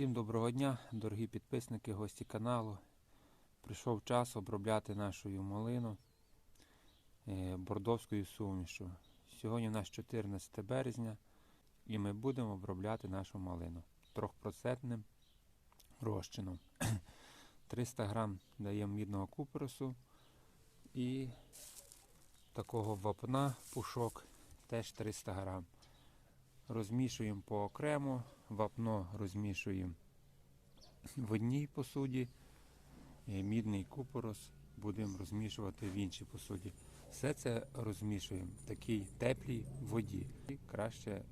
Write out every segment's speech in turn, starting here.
Всім доброго дня, дорогі підписники, гості каналу. Прийшов час обробляти нашу малину е, бордовською сумішю. Сьогодні у нас 14 березня і ми будемо обробляти нашу малину трьохпроцентним розчином. 300 грам даємо мідного купоросу і такого вапна пушок теж 300 грам. Розмішуємо по окремо, вапно розмішуємо в одній посуді, мідний купорос будемо розмішувати в іншій посуді. Все це розмішуємо в такій теплій воді. І краще е,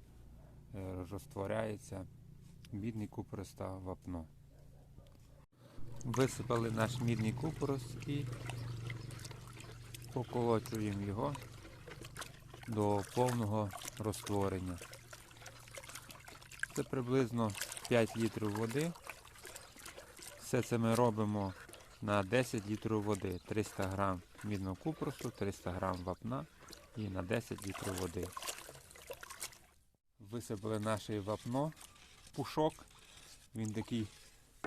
розтворяється мідний купорос та вапно. Висипали наш мідний купорос і поколочуємо його до повного розтворення. Це приблизно 5 літрів води. Все це ми робимо на 10 літрів води. 300 грам мідного купросу, 300 грам вапна і на 10 літрів води. Висипали наше вапно, пушок. Він такий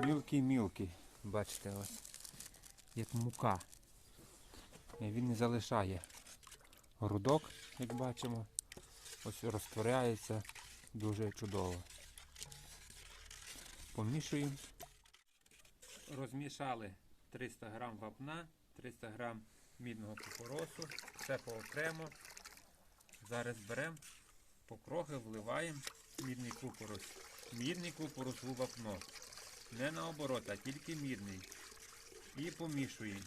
мілкий-мілкий. Бачите, ось, як мука. Він не залишає грудок, як бачимо. Ось розтворяється дуже чудово. Помішуємо. Розмішали 300 грам вапна, 300 грам мідного купоросу, все поокремо. Зараз беремо покроги, вливаємо мідний купорос. Мідний купорос у вапно. Не наоборот, а тільки мідний. І помішуємо.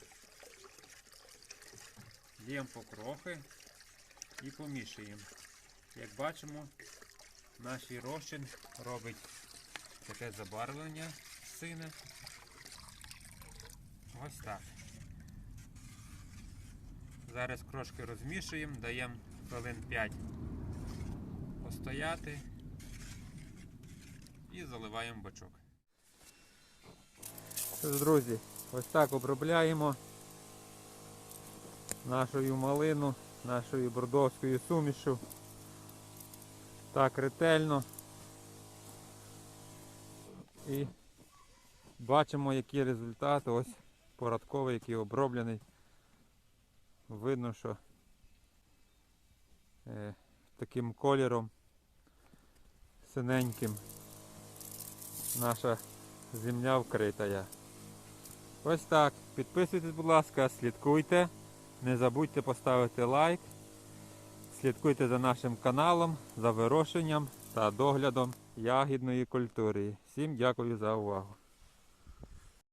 Лємо покрохи і помішуємо. Як бачимо, наш розчин робить таке забарвлення сине. Ось так. Зараз трошки розмішуємо, даємо хвилин 5 постояти і заливаємо бачок. Друзі, ось так обробляємо нашу малину, нашою бордовською сумішу. Так ретельно. І бачимо, які результати. Ось порадковий, який оброблений. Видно, що е, таким кольором синеньким наша земля вкрита. Ось так. Підписуйтесь, будь ласка, слідкуйте. Не забудьте поставити лайк. Слідкуйте за нашим каналом, за вирощенням та доглядом ягідної культури. Всім дякую за увагу.